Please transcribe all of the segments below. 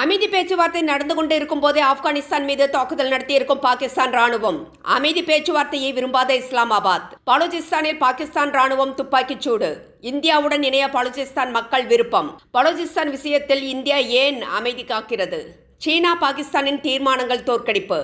அமைதி பேச்சுவார்த்தை நடந்து கொண்டு இருக்கும் போதே ஆப்கானிஸ்தான் மீது தாக்குதல் நடத்தியிருக்கும் பாகிஸ்தான் ராணுவம். அமைதி பேச்சுவார்த்தையை விரும்பாத இஸ்லாமாபாத். பலூச்சிஸ்தானில் பாகிஸ்தான் ராணுவம் துப்பாக்கிச் சூடு. இந்தியாவுடன் இணைய பலூச்சிஸ்தான் மக்கள் விருப்பம். பலூச்சிஸ்தான் விஷயத்தில் இந்தியா ஏன் அமைதி காக்கிறது? சீனா பாகிஸ்தானின் தீர்மானங்கள் தோற்கடிப்பு.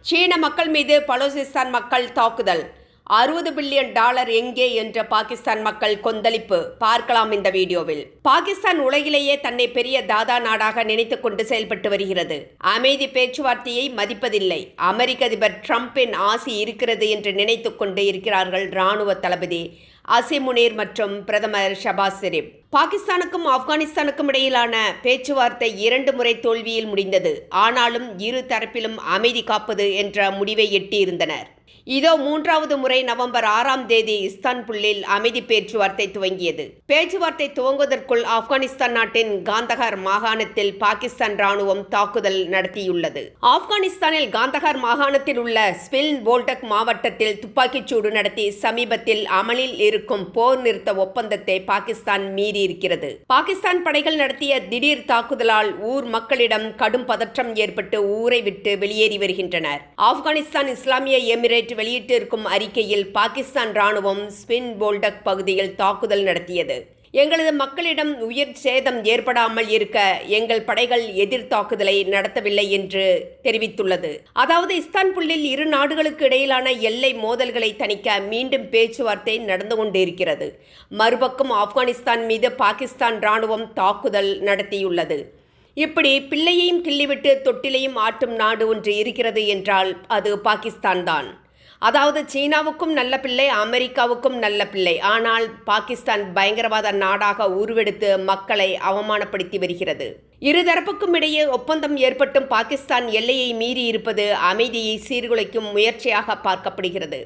சீன மக்கள் மீது பலூச்சிஸ்தான் மக்கள் தாக்குதல். அறுபது பில்லியன் டாலர் எங்கே என்ற பாகிஸ்தான் மக்கள் கொந்தளிப்பு. பார்க்கலாம் இந்த வீடியோவில். பாகிஸ்தான் உலகிலேயே தன்னை பெரிய தாதா நாடாக நினைத்துக் கொண்டு செயல்பட்டு வருகிறது. அமைதி பேச்சுவார்த்தையை மதிப்பதில்லை. அமெரிக்க அதிபர் டிரம்பின் ஆசி இருக்கிறது என்று நினைத்துக் கொண்டு இருக்கிறார்கள் ராணுவ தளபதி அசிமுனீர் மற்றும் பிரதமர் ஷபாஸ் ஷெரீப். பாகிஸ்தானுக்கும் ஆப்கானிஸ்தானுக்கும் இடையிலான பேச்சுவார்த்தை இரண்டு முறை தோல்வியில் முடிந்தது. ஆனாலும் இரு தரப்பிலும் அமைதி காப்பது என்ற முடிவை எட்டியிருந்தனர். இதோ மூன்றாவது முறை நவம்பர் ஆறாம் தேதி இஸ்தான்புல்லில் அமைதி பேச்சுவார்த்தை துவங்கியது. பேச்சுவார்த்தை துவங்குவதற்குள் ஆப்கானிஸ்தான் நாட்டின் காந்தகார் மாகாணத்தில் பாகிஸ்தான் ராணுவம் தாக்குதல் நடத்தியுள்ளது. ஆப்கானிஸ்தானில் காந்தகார் மாகாணத்தில் உள்ள ஸ்பில் போல்டக் மாவட்டத்தில் துப்பாக்கிச்சூடு நடத்தி சமீபத்தில் அமலில் இருக்கும் போர் நிறுத்த ஒப்பந்தத்தை பாகிஸ்தான் மீறியிருக்கிறது. பாகிஸ்தான் படைகள் நடத்திய திடீர் தாக்குதலால் ஊர் மக்களிடம் கடும் பதற்றம் ஏற்பட்டு ஊரை விட்டு வெளியேறி வருகின்றனர். ஆப்கானிஸ்தான் இஸ்லாமிய எமிரேட் வெளியிட்டிருக்கும் அறிக்கையில் பாகிஸ்தான் ராணுவம் ஸ்பின் போல்டக் பகுதியில் தாக்குதல் நடத்தியது. எங்களது மக்களிடம் உயிர் சேதம் ஏற்படாமல் இருக்க எங்கள் படைகள் எதிர் தாக்குதலை நடத்தவில்லை என்று தெரிவித்துள்ளது. அதாவது இஸ்தான்புல்லில் இரு நாடுகளுக்கு இடையிலான எல்லை மோதல்களை தணிக்க மீண்டும் பேச்சுவார்த்தை நடந்து கொண்டிருக்கிறது. மறுபக்கம் ஆப்கானிஸ்தான் மீது பாகிஸ்தான் ராணுவம் தாக்குதல் நடத்தியுள்ளது. இப்படி பிள்ளையையும் கிள்ளிவிட்டு தொட்டிலையும் ஆட்டும் நாடு ஒன்று இருக்கிறது என்றால் அது பாகிஸ்தான் தான் அதாவது சீனாவுக்கும் நல்ல பிள்ளை அமெரிக்காவுக்கும் நல்ல பிள்ளை. ஆனால் பாகிஸ்தான் பயங்கரவாத நாடாக உருவெடுத்து மக்களை அவமானப்படுத்தி வருகிறது. இருதரப்புக்கும் இடையே ஒப்பந்தம் ஏற்பட்டும் பாகிஸ்தான் எல்லையை மீறி இருப்பது அமைதியை சீர்குலைக்கும் முயற்சியாக பார்க்கப்படுகிறது.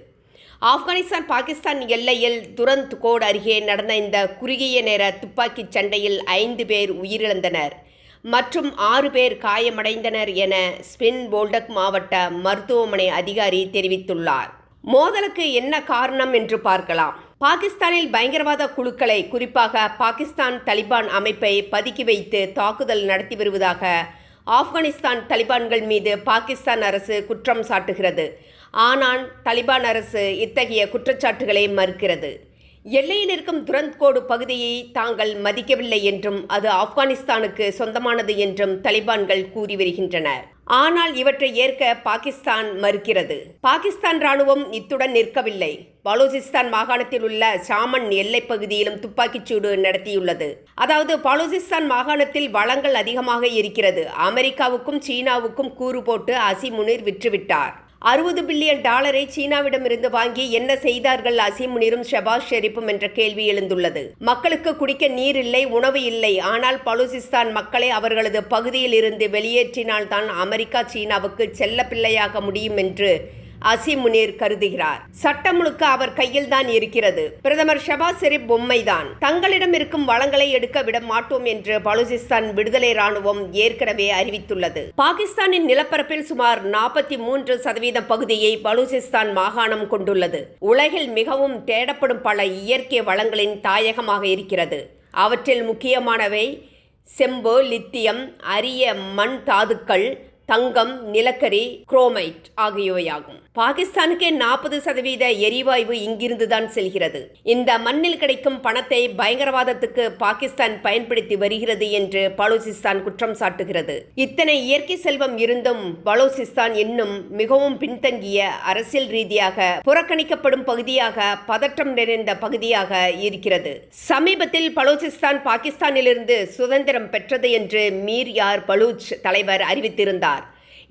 ஆப்கானிஸ்தான் பாகிஸ்தான் எல்லையில் துரந்த் கோட் அருகே நடந்த இந்த குறுகிய நேர துப்பாக்கிச் சண்டையில் ஐந்து பேர் உயிரிழந்தனர். மற்றும் ஆறு பேர் காயமடைந்தனர் என ஸ்பின் போல்டக் மாவட்ட மருத்துவமனை அதிகாரி தெரிவித்துள்ளார். மோதலுக்கு என்ன காரணம் என்று பார்க்கலாம். பாகிஸ்தானில் பயங்கரவாத குழுக்களை குறிப்பாக பாகிஸ்தான் தலிபான் அமைப்பை பதுக்கி வைத்து தாக்குதல் நடத்தி வருவதாக ஆப்கானிஸ்தான் தலிபான்கள் மீது பாகிஸ்தான் அரசு குற்றம் சாட்டுகிறது. ஆனால் தலிபான் அரசு இத்தகைய குற்றச்சாட்டுகளை மறுக்கிறது. எல்லையில் இருக்கும் துரந்த்கோடு பகுதியை தாங்கள் மதிக்கவில்லை என்றும் அது ஆப்கானிஸ்தானுக்கு சொந்தமானது என்றும் தலிபான்கள் கூறி வருகின்றனர். ஆனால் இவற்றை ஏற்க பாகிஸ்தான் மறுக்கிறது. பாகிஸ்தான் ராணுவம் இத்துடன் நிற்கவில்லை. பலூசிஸ்தான் மாகாணத்தில் உள்ள சாமன் எல்லைப் பகுதியிலும் துப்பாக்கிச்சூடு நடத்தியுள்ளது. அதாவது பலூசிஸ்தான் மாகாணத்தில் வளங்கள் அதிகமாக இருக்கிறது. அமெரிக்காவுக்கும் சீனாவுக்கும் கூறு போட்டு அசிமுனிர் விற்றுவிட்டார். அறுபது பில்லியன் டாலரை சீனாவிடமிருந்து வாங்கி என்ன செய்தார்கள் அசிமுனிரும் ஷபாஸ் ஷெரீப்பும் என்ற கேள்வி எழுந்துள்ளது. மக்களுக்கு குடிக்க நீர் இல்லை உணவு இல்லை. ஆனால் பலூசிஸ்தான் மக்களை அவர்களது பகுதியில் இருந்து வெளியேற்றினால்தான் அமெரிக்கா சீனாவுக்கு செல்ல பிள்ளையாக முடியும் என்று அசிமுனீர் கருதுகிறார். சட்டம் முழுக்க அவர் கையில் தான் இருக்கிறது. பிரதமர் ஷபாஸ் ஷெரீப் பொம்மைதான். தங்களிடம் இருக்கும் வளங்களை எடுக்க விட மாட்டோம் என்று பலூசிஸ்தான் விடுதலை ராணுவம் ஏற்கனவே அறிவித்துள்ளது. பாகிஸ்தானின் நிலப்பரப்பில் சுமார் நாற்பத்தி மூன்று சதவீத பகுதியை பலூசிஸ்தான் மாகாணம் கொண்டுள்ளது. உலகில் மிகவும் தேடப்படும் பல இயற்கை வளங்களின் தாயகமாக இருக்கிறது. அவற்றில் முக்கியமானவை செம்பு லித்தியம் அரிய மண் தாதுக்கள் தங்கம் நிலக்கரி குரோமைட் ஆகியவையாகும். பாகிஸ்தானுக்கு நாற்பது சதவீத எரிவாயு இங்கிருந்துதான் செல்கிறது. இந்த மண்ணில் கிடைக்கும் பணத்தை பயங்கரவாதத்துக்கு பாகிஸ்தான் பயன்படுத்தி வருகிறது என்று பலோசிஸ்தான் குற்றம் சாட்டுகிறது. இத்தனை இயற்கை செல்வம் இருந்தும் பலோசிஸ்தான் இன்னும் மிகவும் பின்தங்கிய அரசியல் ரீதியாக புறக்கணிக்கப்படும் பகுதியாக பதற்றம் நிறைந்த பகுதியாக இருக்கிறது. சமீபத்தில் பலோசிஸ்தான் பாகிஸ்தானிலிருந்து சுதந்திரம் பெற்றது என்று மீர் யார் பலூச் தலைவர் அறிவித்திருந்தார்.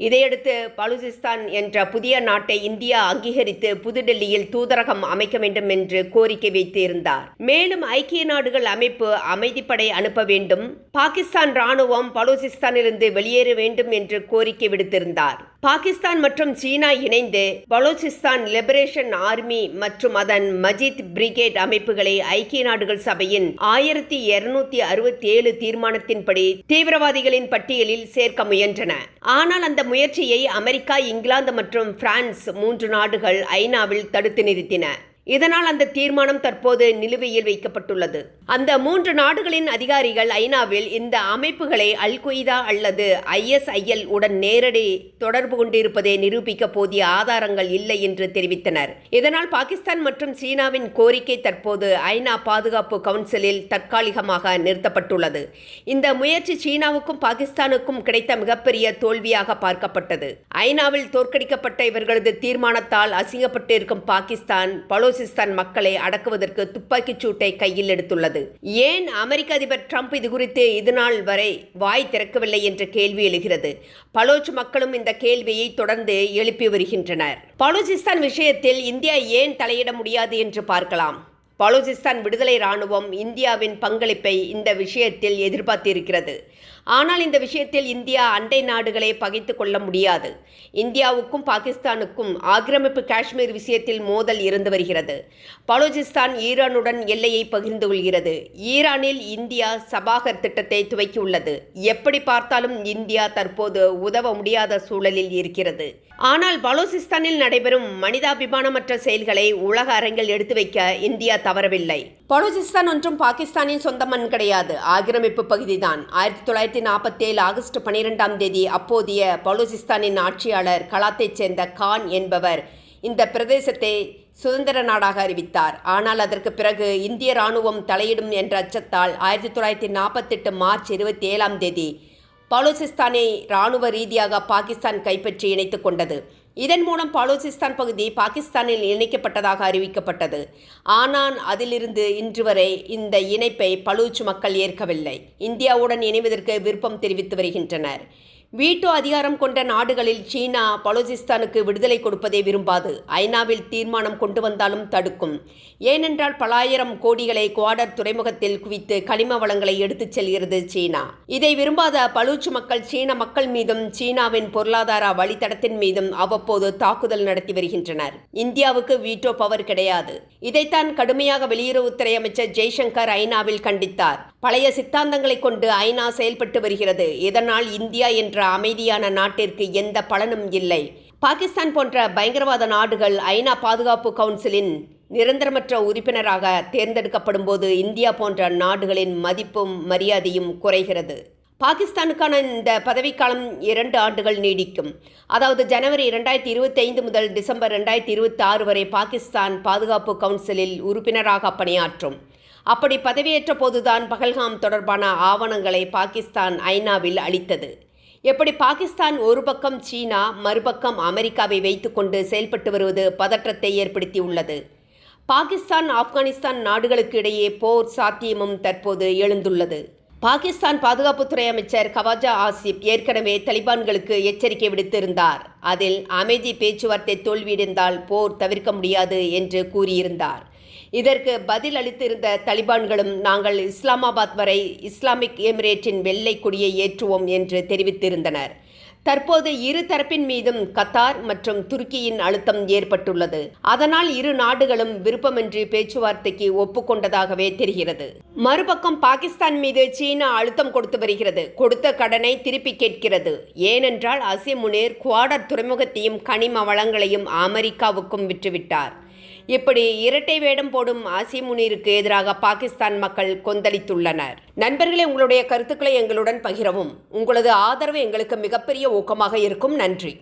இதையடுத்து பலுசிஸ்தான் என்ற புதிய நாட்டை இந்தியா அங்கீகரித்து புதுடெல்லியில் தூதரகம் அமைக்க வேண்டும் என்று கோரிக்கை வைத்து இருந்தார் மேலும் ஐக்கிய நாடுகள் அமைப்பு அமைதிப்படை அனுப்ப வேண்டும். பாகிஸ்தான் ராணுவம் பலூசிஸ்தானிலிருந்து வெளியேற வேண்டும் என்று கோரிக்கை விடுத்திருந்தார். பாகிஸ்தான் மற்றும் சீனா இணைந்து பலோச்சிஸ்தான் லிபரேஷன் ஆர்மி மற்றும் அதன் மஜித் பிரிகேட் அமைப்புகளை ஐக்கிய நாடுகள் சபையின் ஆயிரத்தி இருநூத்தி அறுபத்தி ஏழு தீர்மானத்தின்படி தீவிரவாதிகளின் பட்டியலில் சேர்க்க முயன்றன. ஆனால் அந்த முயற்சியை அமெரிக்கா இங்கிலாந்து மற்றும் பிரான்ஸ் மூன்று நாடுகள் ஐநாவில் தடுத்து நிறுத்தின. இதனால் அந்த தீர்மானம் தற்போது நிலுவையில் வைக்கப்பட்டுள்ளது. அந்த மூன்று நாடுகளின் அதிகாரிகள் ஐநாவில் இந்த அமைப்புகளை அல் கொய்தா அல்லது ஐஎஸ்ஐஎல் உடன் நேரடி தொடர்பு கொண்டிருப்பதை நிரூபிக்க போதிய ஆதாரங்கள் இல்லை என்று தெரிவித்தனர். இதனால் பாகிஸ்தான் மற்றும் சீனாவின் கோரிக்கை தற்போது ஐநா பாதுகாப்பு கவுன்சிலில் தற்காலிகமாக நிறுத்தப்பட்டுள்ளது. இந்த முயற்சி சீனாவுக்கும் பாகிஸ்தானுக்கும் கிடைத்த மிகப்பெரிய தோல்வியாக பார்க்கப்பட்டது. ஐநாவில் தோற்கடிக்கப்பட்ட இவர்களது தீர்மானத்தால் அசிங்கப்பட்டிருக்கும் பாகிஸ்தான் பலோசிஸ்தான் மக்களை அடக்குவதற்கு துப்பாக்கிச் சூட்டை கையில் எடுத்துள்ளது. ஏன் அமெரிக்க அதிபர் ட்ரம்ப் இது குறித்து இதுநாள் வரை வாய் திறக்கவில்லை என்ற கேள்வி எழுகிறது. பலோச் மக்களும் இந்த கேள்வியை தொடர்ந்து எழுப்பி வருகின்றனர். பலோசிஸ்தான் விஷயத்தில் இந்தியா ஏன் தலையிட முடியாது என்று பார்க்கலாம். பலோசிஸ்தான் விடுதலை இராணுவம் இந்தியாவின் பங்களிப்பை இந்த விஷயத்தில் எதிர்பார்த்திருக்கிறது. ஆனால் இந்த விஷயத்தில் இந்தியா அண்டை நாடுகளை பகைத்து கொள்ள முடியாது. இந்தியாவுக்கும் பாகிஸ்தானுக்கும் ஆக்கிரமிப்பு காஷ்மீர் விஷயத்தில் மோதல் இருந்து வருகிறது. பலோச்சிஸ்தான் ஈரானுடன் எல்லையை பகிர்ந்து கொள்கிறது. ஈரானில் இந்தியா சபாகர் திட்டத்தை துவக்கியுள்ளது. எப்படி பார்த்தாலும் இந்தியா தற்போது உதவ முடியாத சூழலில் இருக்கிறது. ஆனால் பலோசிஸ்தானில் நடைபெறும் மனிதாபிமானமற்ற செயல்களை உலக அரங்கில் எடுத்து வைக்க இந்தியா தவறவில்லை. பலோசிஸ்தான் ஒன்றும் பாகிஸ்தானின் சொந்த மண் கிடையாது. ஆக்கிரமிப்பு பகுதிதான். ஆயிரத்தி தொள்ளாயிரத்தி நாற்பத்தி ஏழு ஆகஸ்ட் பனிரெண்டாம் தேதி அப்போதைய பலோசிஸ்தானின் ஆட்சியாளர் கலாத்தைச் சேர்ந்த கான் என்பவர் இந்த பிரதேசத்தை சுதந்திர நாடாக அறிவித்தார். ஆனால் அதற்கு பிறகு இந்திய இராணுவம் தலையிடும் என்ற அச்சத்தால் ஆயிரத்தி தொள்ளாயிரத்தி நாற்பத்தெட்டு மார்ச் இருபத்தி ஏழாம் தேதி பலோசிஸ்தானை இராணுவ ரீதியாக பாகிஸ்தான் கைப்பற்றி இணைத்துக் கொண்டது. இதன் மூலம் பலோசிஸ்தான் பகுதி பாகிஸ்தானில் இணைக்கப்பட்டதாக அறிவிக்கப்பட்டது. ஆனால் அதிலிருந்து இன்று வரை இந்த இணைப்பை பலூச் மக்கள் ஏற்கவில்லை. இந்தியாவுடன் இணைவதற்கு விருப்பம் தெரிவித்து வருகின்றனர். வீட்டோ அதிகாரம் கொண்ட நாடுகளில் சீனா பலோசிஸ்தானுக்கு விடுதலை கொடுப்பதை விரும்பாது. ஐநாவில் தீர்மானம் கொண்டு வந்தாலும் தடுக்கும். ஏனென்றால் பலாயிரம் கோடிகளை குவாடர் துறைமுகத்தில் குவித்து கனிம வளங்களை எடுத்துச் செல்கிறது சீனா. இதை விரும்பாத பலூச் மக்கள் சீன மக்கள் மீதும் சீனாவின் பொருளாதார வழித்தடத்தின் மீதும் அவ்வப்போது தாக்குதல் நடத்தி வருகின்றனர். இந்தியாவுக்கு வீட்டோ பவர் கிடையாது. இதைத்தான் கடுமையாக வெளியுறவுத்துறை அமைச்சர் ஜெய்சங்கர் ஐநாவில் கண்டித்தார். பழைய சித்தாந்தங்களை கொண்டு ஐநா செயல்பட்டு வருகிறது. இதனால் இந்தியா என்ற அமைதியான நாட்டிற்கு எந்த பலனும் இல்லை. பாகிஸ்தான் போன்ற பயங்கரவாத நாடுகள் ஐநா பாதுகாப்பு கவுன்சிலின் நிரந்தரமற்ற உறுப்பினராக தேர்ந்தெடுக்கப்படும் போது இந்தியா போன்ற நாடுகளின் மதிப்பும் மரியாதையும் குறைகிறது. பாகிஸ்தானுக்கான இந்த பதவிக்காலம் இரண்டு ஆண்டுகள் நீடிக்கும். அதாவது ஜனவரி இரண்டாயிரத்தி இருபத்தைந்து முதல் டிசம்பர் ரெண்டாயிரத்தி இருபத்தி ஆறு வரை பாகிஸ்தான் பாதுகாப்பு கவுன்சிலில் உறுப்பினராக பணியாற்றும். அப்படி பதவியேற்ற போதுதான் பகல்காம் தொடர்பான ஆவணங்களை பாகிஸ்தான் ஐநாவில் அளித்தது. எப்படி பாகிஸ்தான் ஒரு பக்கம் சீனா மறுபக்கம் அமெரிக்காவை வைத்துக்கொண்டு செயல்பட்டு வருவது பதற்றத்தை ஏற்படுத்தியுள்ளது. பாகிஸ்தான் ஆப்கானிஸ்தான் நாடுகளுக்கு இடையே போர் சாத்தியமும் தற்போது எழுந்துள்ளது. பாகிஸ்தான் பாதுகாப்புத்துறை அமைச்சர் கவாஜா ஆசிப் ஏற்கனவே தலிபான்களுக்கு எச்சரிக்கை விடுத்திருந்தார். அதில் அமைதி பேச்சுவார்த்தை தோல்வியடைந்தால் போர் தவிர்க்க முடியாது என்று கூறியிருந்தார். இதற்கு பதில் அளித்திருந்த தலிபான்களும் நாங்கள் இஸ்லாமாபாத் வரை இஸ்லாமிக் எமிரேட்டின் வெள்ளை கொடியை ஏற்றுவோம் என்று தெரிவித்திருந்தனர். தற்போது இரு தரப்பின் மீதும் கத்தார் மற்றும் துருக்கியின் அழுத்தம் ஏற்பட்டுள்ளது. அதனால் இரு நாடுகளும் விருப்பமின்றி பேச்சுவார்த்தைக்கு ஒப்புக்கொண்டதாகவே தெரிகிறது. மறுபக்கம் பாகிஸ்தான் மீது சீனா அழுத்தம் கொடுத்து வருகிறது. கொடுத்த கடனை திருப்பி கேட்கிறது. ஏனென்றால் அசிமுனேர் குவாடர் துறைமுகத்தையும் கனிம வளங்களையும் அமெரிக்காவுக்கும் விற்றுவிட்டார். இப்படி இரட்டை வேடம் போடும் ஆசிய எதிராக பாகிஸ்தான் மக்கள் கொந்தளித்துள்ளனர். நண்பர்களே உங்களுடைய கருத்துக்களை எங்களுடன் பகிரவும். உங்களது ஆதரவு எங்களுக்கு மிகப்பெரிய ஊக்கமாக இருக்கும். நன்றி.